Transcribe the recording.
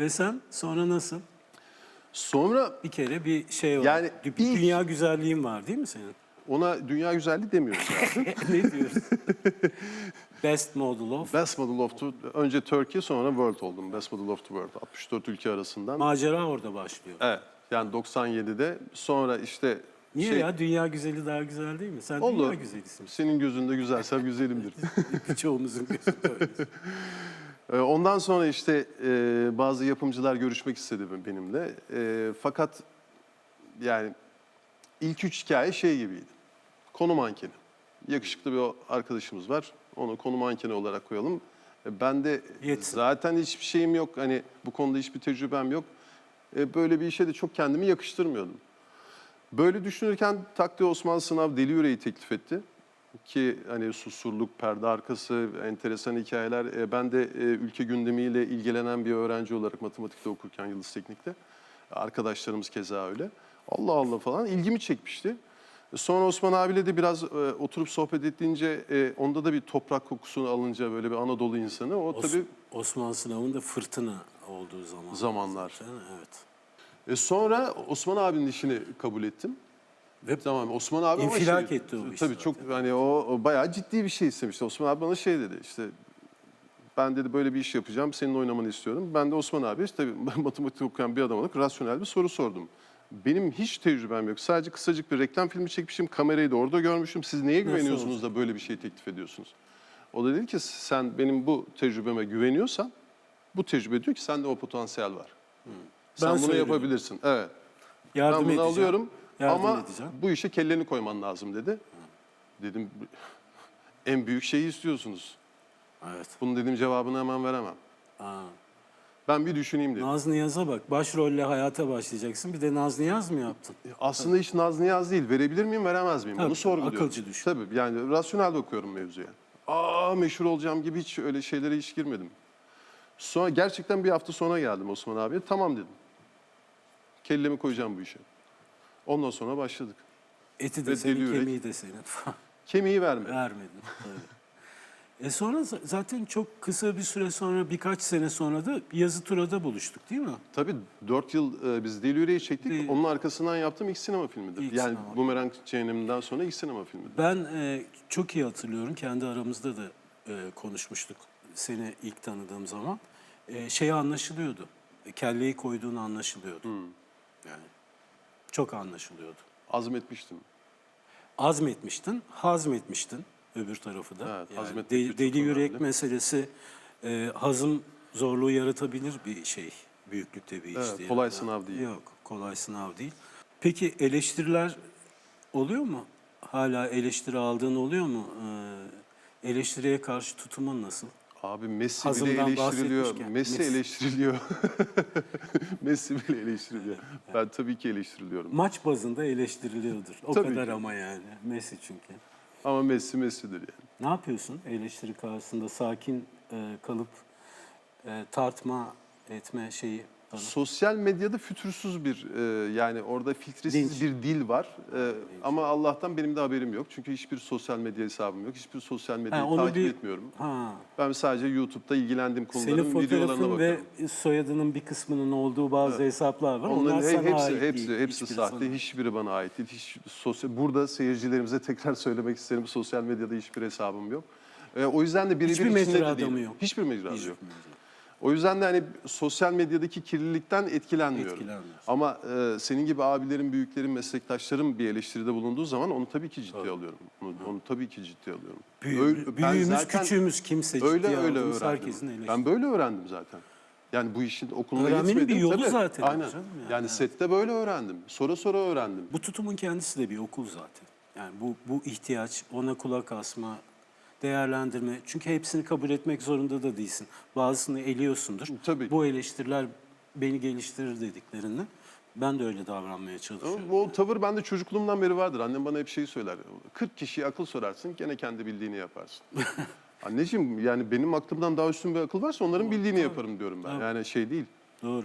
Ve sen sonra nasıl? Sonra Bir kere bir şey var. Yani bir ilk- dünya güzelliğin var değil mi senin? ona dünya güzelliği demiyoruz yani. ne diyoruz? Best model of. Best Model of the, önce Turkey sonra World oldum. Best Model of the World. 64 ülke arasından. Macera orada başlıyor. evet. Yani 97'de sonra işte Niye şey- ya? Dünya güzeli daha güzel değil mi? Sen Olur. dünya güzelisin. Senin gözünde güzelsem güzelimdir. Çoğumuzun gözünde öyle. Ee, Ondan sonra işte e, bazı yapımcılar görüşmek istedi benimle. E, fakat yani ilk üç hikaye şey gibiydi. Konu mankeni. Yakışıklı bir arkadaşımız var. Onu konu mankeni olarak koyalım. E, Ben de Yetsin. zaten hiçbir şeyim yok. Hani bu konuda hiçbir tecrübem yok. E, Böyle bir işe de çok kendimi yakıştırmıyordum. Böyle düşünürken Takdi Osman Sınav Deli Yüreği teklif etti. Ki hani susurluk, perde arkası, enteresan hikayeler. E, ben de e, ülke gündemiyle ilgilenen bir öğrenci olarak matematikte okurken Yıldız Teknik'te. Arkadaşlarımız keza öyle. Allah Allah falan ilgimi çekmişti. E, Sonra Osman abiyle de biraz e, oturup sohbet ettiğince e, onda da bir toprak kokusunu alınca böyle bir Anadolu insanı. O Os- tabii Osman Sınav'ın da fırtına olduğu zaman. Zamanlar. Zaten, evet. E, sonra Osman abinin işini kabul ettim. Ve Tamam Osman abi İnfilak şey, etti o iş Tabii çok hani o, o bayağı ciddi bir şey istemişti. Osman abi bana şey dedi işte ben dedi böyle bir iş yapacağım senin oynamanı istiyorum. Ben de Osman abi işte tabii matematik okuyan bir adam olarak rasyonel bir soru sordum. Benim hiç tecrübem yok. Sadece kısacık bir reklam filmi çekmişim. Kamerayı da orada görmüşüm. Siz neye güveniyorsunuz da böyle bir şey teklif ediyorsunuz? O da dedi ki sen benim bu tecrübeme güveniyorsan bu tecrübe diyor ki sende o potansiyel var. Sen Ben bunu söylüyorum. yapabilirsin. Evet. yardım ben bunu edeceğim. alıyorum Yardım ama edeceğim. bu işe kelleni koyman lazım dedi. Dedim en büyük şeyi istiyorsunuz. Evet. Bunun dedim cevabını hemen veremem. Aa. Ben bir düşüneyim dedim. Naz Niyaz'a bak. Başrolle hayata başlayacaksın. Bir de Naz Niyaz mı yaptın? Aslında iş naz niyaz değil. Verebilir miyim, veremez miyim? Tabii, Bunu sorguluyorum. akılcı düşün. Tabii yani rasyonel bakıyorum mevzuya. Aa meşhur olacağım gibi hiç öyle şeylere hiç girmedim. Sonra gerçekten bir hafta sonra geldim Osman abiye. Tamam dedim. Kellemi koyacağım bu işe. Ondan sonra başladık. Eti de Ve senin, deli kemiği de senin. Kemiği verme. Vermedin. Tabii. E sonra zaten çok kısa bir süre sonra, birkaç sene sonra da yazı turada buluştuk değil mi? Tabii 4 yıl e, biz Deli Yüreği çektik. Değil. Onun arkasından yaptığım ilk sinema filmidir. İlk yani sinema. Bumerang Cehenneminden sonra ilk sinema filmidir. Ben e, çok iyi hatırlıyorum. Kendi aramızda da e, konuşmuştuk seni ilk tanıdığım zaman. E, şey anlaşılıyordu. E, kelleyi koyduğun anlaşılıyordu. Hmm. Yani çok anlaşılıyordu. Azmetmiştim. Azmetmiştin, hazmetmiştin öbür tarafı da. Evet, yani de- deli yürek önemli. meselesi e, hazım zorluğu yaratabilir bir şey. Büyüklükte bir Evet, işte. kolay yani. sınav değil. Yok, kolay sınav değil. Peki eleştiriler oluyor mu? Hala eleştiri aldığın oluyor mu? Ee, eleştiriye karşı tutumun nasıl? Abi Messi Hazımdan bile eleştiriliyor. Messi, Messi. eleştiriliyor. Messi bile eleştiriliyor. Ben tabii ki eleştiriliyorum. Maç bazında eleştiriliyordur. O Tabii kadar ki. ama yani. Messi çünkü. Ama Messi Messi'dir yani. Ne yapıyorsun eleştiri karşısında sakin e, kalıp e, tartma etme şeyi Sosyal medyada fütursuz bir e, yani orada filtresiz Dinç. bir dil var. E, ama Allah'tan benim de haberim yok. Çünkü hiçbir sosyal medya hesabım yok. Hiçbir sosyal medyayı Ha, onu takip bir- etmiyorum. Ha. Ben sadece YouTube'da ilgilendiğim konuların Senin videolarına fotoğrafın bakıyorum. ve soyadının bir kısmının olduğu bazı hesaplar var. Onların Onlar he- sana hepsi ait hepsi değil. hepsi Hiçbiri sahte. sana- Hiçbiri bana ait değil. Hiç sosyal burada seyircilerimize tekrar söylemek isterim. Sosyal medyada hiçbir hesabım yok. E, o yüzden de birebir Hiçbir içinde de değilim. adamı yok. Hiçbir Hiçbir yok. O yüzden de hani sosyal medyadaki kirlilikten etkilenmiyorum. Etkilenmiyorsun. Ama e, senin gibi abilerin, büyüklerin, meslektaşlarım bir eleştiride bulunduğu zaman onu tabii ki ciddiye alıyorum. Onu, onu tabii ki ciddiye alıyorum. Büyü- Öyle- büyüğümüz, küçüğümüz kimse öyle ciddiye öyle aldığımız öğrendim. herkesin eleştirisi. Ben böyle öğrendim zaten. Yani bu işin okuluna Öğrenmenin bir gitmedim. yolu tabii. zaten Aynen. canım yani. Yani, sette böyle öğrendim. Sonra sonra öğrendim. Bu tutumun kendisi de bir okul zaten. Yani bu, bu ihtiyaç, ona kulak asma, değerlendirme. Çünkü hepsini kabul etmek zorunda da değilsin. Bazısını eliyorsundur. Tabii. Bu eleştiriler beni geliştirir dediklerini. Ben de öyle davranmaya çalışıyorum. Ama o tavır bende çocukluğumdan beri vardır. Annem bana hep şeyi söyler. 40 kişiye akıl sorarsın gene kendi bildiğini yaparsın. Anneciğim yani benim aklımdan daha üstün bir akıl varsa onların bildiğini yaparım diyorum ben. Yani şey değil. Doğru.